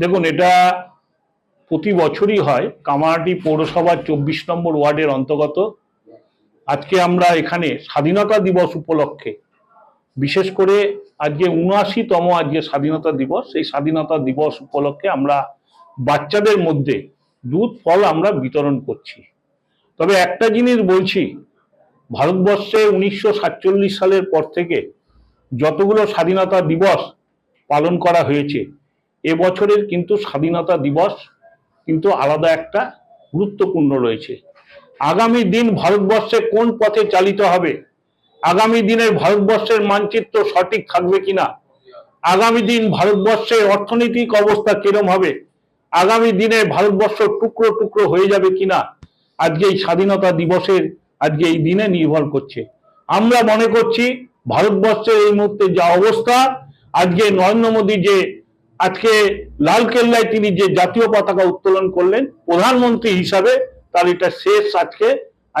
দেখুন, এটা প্রতি বছরই হয়। কামারহাটি পৌরসভার চব্বিশ নম্বর ওয়ার্ডের অন্তর্গত। আজকে আমরা এখানে স্বাধীনতা দিবস উপলক্ষে, বিশেষ করে আজকে উনআশিতম আজকে স্বাধীনতা দিবস, সেই স্বাধীনতা দিবস উপলক্ষে আমরা বাচ্চাদের মধ্যে দুধ, ফল আমরা বিতরণ করছি। তবে একটা জিনিস বলছি, ভারতবর্ষে উনিশশো সাতচল্লিশ সালের পর থেকে যতগুলো স্বাধীনতা দিবস পালন করা হয়েছে এবছরের কিন্তু স্বাধীনতা দিবস কিন্তু আলাদা একটা গুরুত্বপূর্ণ রয়েছে। আগামী দিন ভারতবর্ষে কোন পথে চালিত হবে? আগামী দিনের ভারতবর্ষের মানচিত্র সঠিক থাকবে কিনা? আগামী দিন ভারতবর্ষের অর্থনৈতিক অবস্থা কিরম হবে? আগামী দিনে ভারতবর্ষ টুকরো টুকরো হয়ে যাবে কিনা? আজকে এই স্বাধীনতা দিবসের, আজকে এই দিনে নির্ভর করছে। আমরা মনে করছি ভারতবর্ষের এই মুহূর্তে যা অবস্থা, আজকে নরেন্দ্র মোদী যে আজকে লাল কেল্লায় তিনি যে জাতীয় পতাকা উত্তোলন করলেন, প্রধানমন্ত্রী হিসাবে তার এটা শেষ আজকে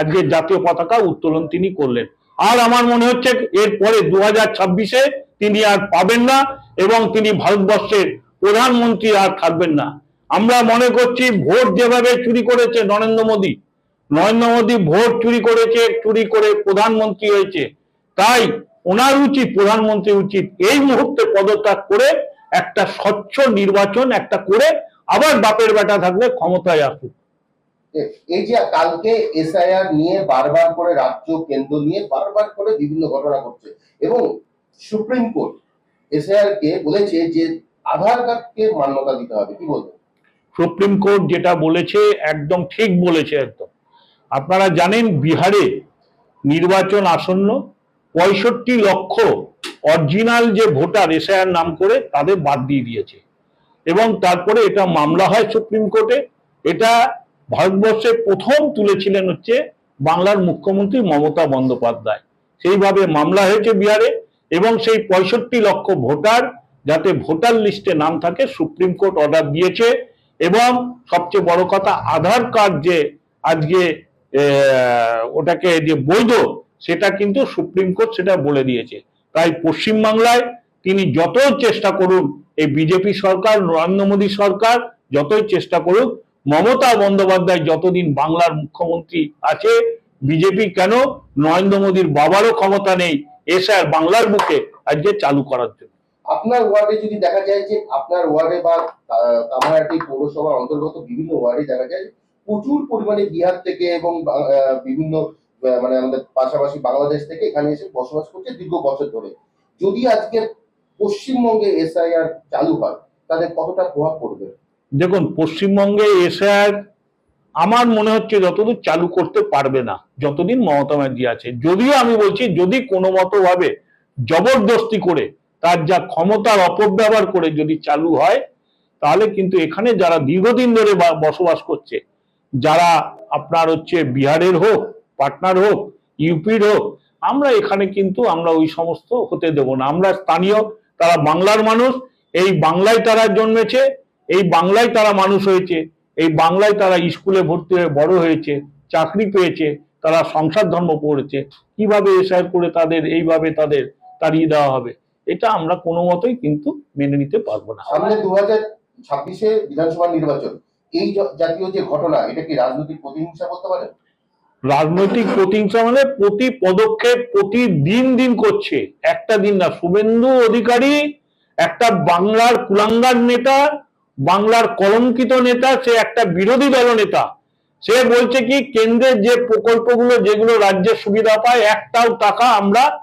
আজকে জাতীয় পতাকা উত্তোলন তিনি করলেন। আর আমার মনে হচ্ছে এরপরে দু হাজার ছাব্বিশে তিনি আর পাবেন না এবং তিনি ভারতবর্ষের প্রধানমন্ত্রী আর থাকবেন না। আমরা মনে করছি ভোট যেভাবে চুরি করেছে নরেন্দ্র মোদী নরেন্দ্র মোদী ভোট চুরি করেছে, চুরি করে প্রধানমন্ত্রী হয়েছে। তাই ওনার উচিত প্রধানমন্ত্রী উচিত এই মুহূর্তে পদত্যাগ করে একটা স্বচ্ছ নির্বাচন একটা করে আবার বাপের বেটা থাকলে ক্ষমতায় আসুক। এই যে কালকে এসআইআর নিয়ে বারবার করে রাজ্য কেন্দ্র নিয়ে বারবার করে বিভিন্ন ঘটনা ঘটছে এবং সুপ্রিম কোর্ট এসআইআর কে বলেছে যে আধার কার্ডকে মান্যতা দিতে হবে কি বলবেন? সুপ্রিম কোর্ট যেটা বলেছে একদম ঠিক বলেছে একদম। আপনারা জানেন বিহারে নির্বাচন আসন্ন পঁয়ষট্টি লক্ষ অরিজিনাল যে ভোটার এসআইআর নাম করে তাদের বাদ দিয়ে দিয়েছে। এবং তারপরে এটা মামলা হয় সুপ্রিম কোর্টে। এটা ভারতবর্ষে প্রথম তুলেছিলেন হচ্ছে বাংলার মুখ্যমন্ত্রী মমতা বন্দ্যোপাধ্যায়। সেইভাবে মামলা হয়েছে বিহারে এবং সেই পঁয়ষট্টি লক্ষ ভোটার যাতে ভোটার লিস্টে নাম থাকে সুপ্রিম কোর্ট অর্ডার দিয়েছে এবং সবচেয়ে বড় কথা আধার কার্ড যে আজকে ওটাকে যে বৈধ, সেটা কিন্তু সুপ্রিম কোর্ট সেটা বলে দিয়েছে। তাই পশ্চিমবাংলায় তিনি যতই চেষ্টা করুন এই বিজেপি সরকার, নরেন্দ্র মোদী সরকার যতই চেষ্টা করুক, মমতা বন্দ্যোপাধ্যায় যতদিন বাংলার মুখ্যমন্ত্রী আছে, বিজেপি কেন নরেন্দ্র মোদীর বাবারও ক্ষমতা নেই, এসে আর বাংলার বুকে আজকে চালু করার জন্য। আপনার ওয়ার্ডে যদি দেখা যায় যে আপনার ওয়ার্ডে বা কামারহাটি পৌরসভার অন্তর্গত বিভিন্ন ওয়ার্ডে দেখা যায়, প্রচুর পরিমাণে বিহার থেকে এবং বিভিন্ন মানে আমাদের পাশাপাশি বাংলাদেশ থেকে এখানে এসে বসবাস করছে দীর্ঘ বছর ধরে। যদি আজকে পশ্চিমবঙ্গে এসআইআর চালু হয়, তাদের কতটা প্রভাব পড়বে? দেখুন, পশ্চিমবঙ্গে এসআর আমার মনে হচ্ছে যতদূর চালু করতে পারবে না, যতদিন মমতা ব্যানার্জি আছে। যদিও আমি বলছি, যদি কোনো মতো ভাবে জবরদস্তি করে তার যা ক্ষমতার অপব্যবহার করে যদি চালু হয়, তাহলে কিন্তু এখানে যারা দীর্ঘদিন ধরে বসবাস করছে, যারা আপনার হচ্ছে বিহারের হোক পাটনার হোক, ইউপির হোক, আমরা এখানে কিন্তু আমরা ওই সমস্ত হতে দেব না। আমরা স্থানীয়, তারা বাংলার মানুষ, এই বাংলায় তারা জন্মেছে, এই বাংলায় তারা মানুষ হয়েছে, এই বাংলায় তারা স্কুলে ভর্তি হয়ে বড় হয়েছে, চাকরি পেয়েছে, তারা সংসার ধর্ম পড়েছে, কীভাবে এসআর করে তাদের, এইভাবে তাদের তাড়িয়ে দেওয়া হবে, এটা আমরা কোনো মতেই কিন্তু মেনে নিতে পারব না। সামনে দু হাজার ছাব্বিশে বিধানসভা নির্বাচন, এই জাতীয় যে ঘটনা, এটা কি রাজনৈতিক প্রতিহিংসা বলতে পারেন রাজনৈতিক প্রতিহিংসা মানে প্রতি পদক্ষেপ প্রতি দিন দিন করছে। একটা দিন না, শুভেন্দু অধিকারী, একটা বাংলার কুলাঙ্গার নেতা, বাংলার কলঙ্কিত নেতা, সে একটা বিরোধী দল নেতা। সে বলছে কি কেন্দ্রের যে প্রকল্পগুলো, যেগুলো রাজ্যের সুবিধা পায়, একটাও টাকা আমরা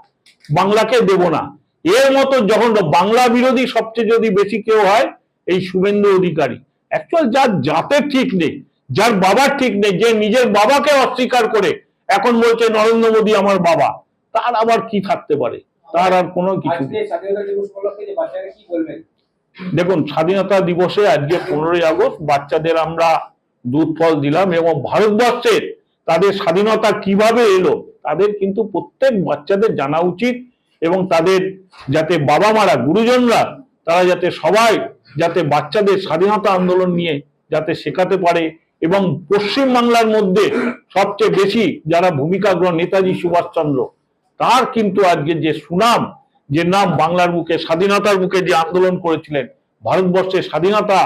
বাংলাকে দেব না। এর মতো যখন বাংলা বিরোধী সবচেয়ে যদি বেশি কেউ হয়, এই শুভেন্দু অধিকারী। অ্যাকচুয়াল যার জাতের ঠিক নেই। যার বাবার ঠিক নেই যে নিজের বাবাকে অস্বীকার করে এখন বলছে নরেন্দ্র মোদী আমার বাবা। তার আবার কি থাকতে পারে? তার আর কোনো কিছু দেখুন স্বাধীনতা দিবসে আজকে পনেরোই আগস্ট বাচ্চাদের আমরা দুধ ফল দিলাম এবং ভারতবর্ষের তাদের স্বাধীনতা কীভাবে এলো তাদের কিন্তু প্রত্যেক বাচ্চাদের জানা উচিত এবং তাদের যাতে বাবা মারা গুরুজনরা তারা যাতে সবাই যাতে বাচ্চাদের স্বাধীনতা আন্দোলন নিয়ে যাতে শেখাতে পারে এবং পশ্চিম বাংলার মধ্যে সবচেয়ে বেশি যারা ভূমিকা গ্রহণ নেতাজি সুভাষচন্দ্র তার কিন্তু আজকে যে সুনাম যে নাম বাংলার বুকে স্বাধীনতার বুকে যে আন্দোলন করেছিলেন ভারতবর্ষের স্বাধীনতা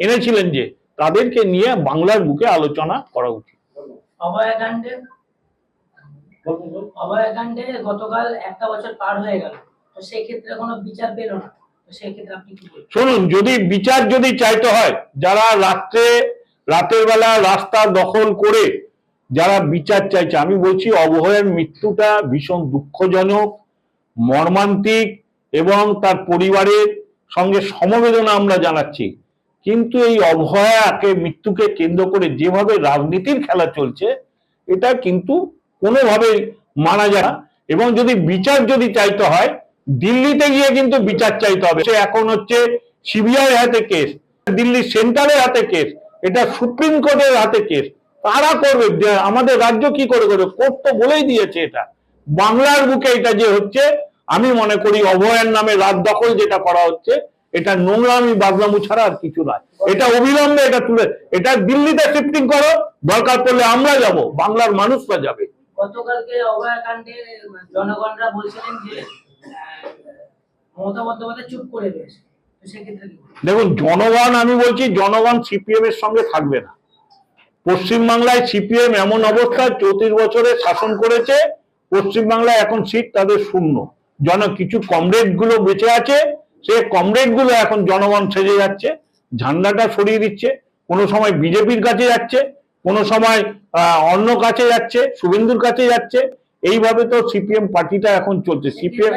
এনেছিলেন যে তাদেরকে নিয়ে বাংলার বুকে আলোচনা করা উচিত। অভয়াকাণ্ডে অভয়াকাণ্ডে গতকাল একটা বছর পার হয়ে গেল তো সেই কোনো বিচার পেল না তো সেই ক্ষেত্রে আপনি কি বলবেন? শুনুন যদি বিচার যদি চাইতে হয় যারা রাত্রে রাতের বেলা রাস্তা দখল করে যারা বিচার চাইছে, আমি বলছি অভয়ের মৃত্যুটা ভীষণ দুঃখজনক, মর্মান্তিক এবং তার পরিবারের সঙ্গে সমবেদনা আমরা জানাচ্ছি। কিন্তু এই অভয়াকে মৃত্যুকে কেন্দ্র করে যেভাবে রাজনীতির খেলা চলছে, এটা কিন্তু কোনোভাবেই মানা যায় এবং যদি বিচার যদি চাইতে হয়, দিল্লিতে গিয়ে কিন্তু বিচার চাইতে হবে। সে এখন হচ্ছে সিবিআই হাতে কেস দিল্লি সেন্ট্রালের হাতে কেস এটা সুপ্রিম কোর্টের হাতে কেস। তারা করবে আমাদের রাজ্য কি করে করবে? কোর্ট তো বলেই দিয়েছে এটা। বাংলার বুকে এটা যে হচ্ছে, আমি মনে করি অভয়ের নামে রাত দখল যেটা করা হচ্ছে, এটা নোংরামি বাদলামু ছাড়া আর কিছু নয়। এটা অবিলম্বে এটা তুলে, এটা দিল্লিতে শিফটিং করো, দরকার পড়লে আমরা যাব, বাংলার মানুষরা যাবে। জনগণরা বলছিলেন যে মমতা বন্দ্যোপাধ্যায় চুপ করে দেখুন জনগণ আমি বলছি জনগণ সিপিএম এর সঙ্গে থাকবে না। পশ্চিমবাংলায় সিপিএম এমন অবস্থায় চৌত্রিশ বছরে শাসন করেছে পশ্চিমবাংলায় এখন সিট তাদের শূন্য। জন কিছু কমরেডগুলো বেঁচে আছে সে কমরেডগুলো এখন জনগণ সেজে যাচ্ছে ঝান্ডাটা সরিয়ে দিচ্ছে কোনো সময় বিজেপির কাছে যাচ্ছে কোনো সময় অন্য কাছে যাচ্ছে শুভেন্দুর কাছে যাচ্ছে এইভাবে তো সিপিএম পার্টিটা এখন চলছে। সিপিএম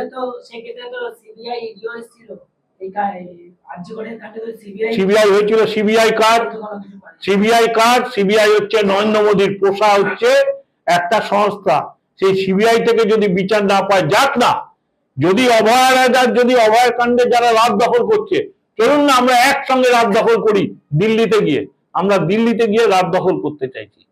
একটা সংস্থা। সেই সিবিআই থেকে যদি বিচার না যাক না। যদি অভয় রাজার, যদি যারা রাত দখল করছে, চলুন না, আমরা একসঙ্গে রাত দখল করি দিল্লিতে গিয়ে। আমরা দিল্লিতে গিয়ে রাত দখল করতে চাইছি।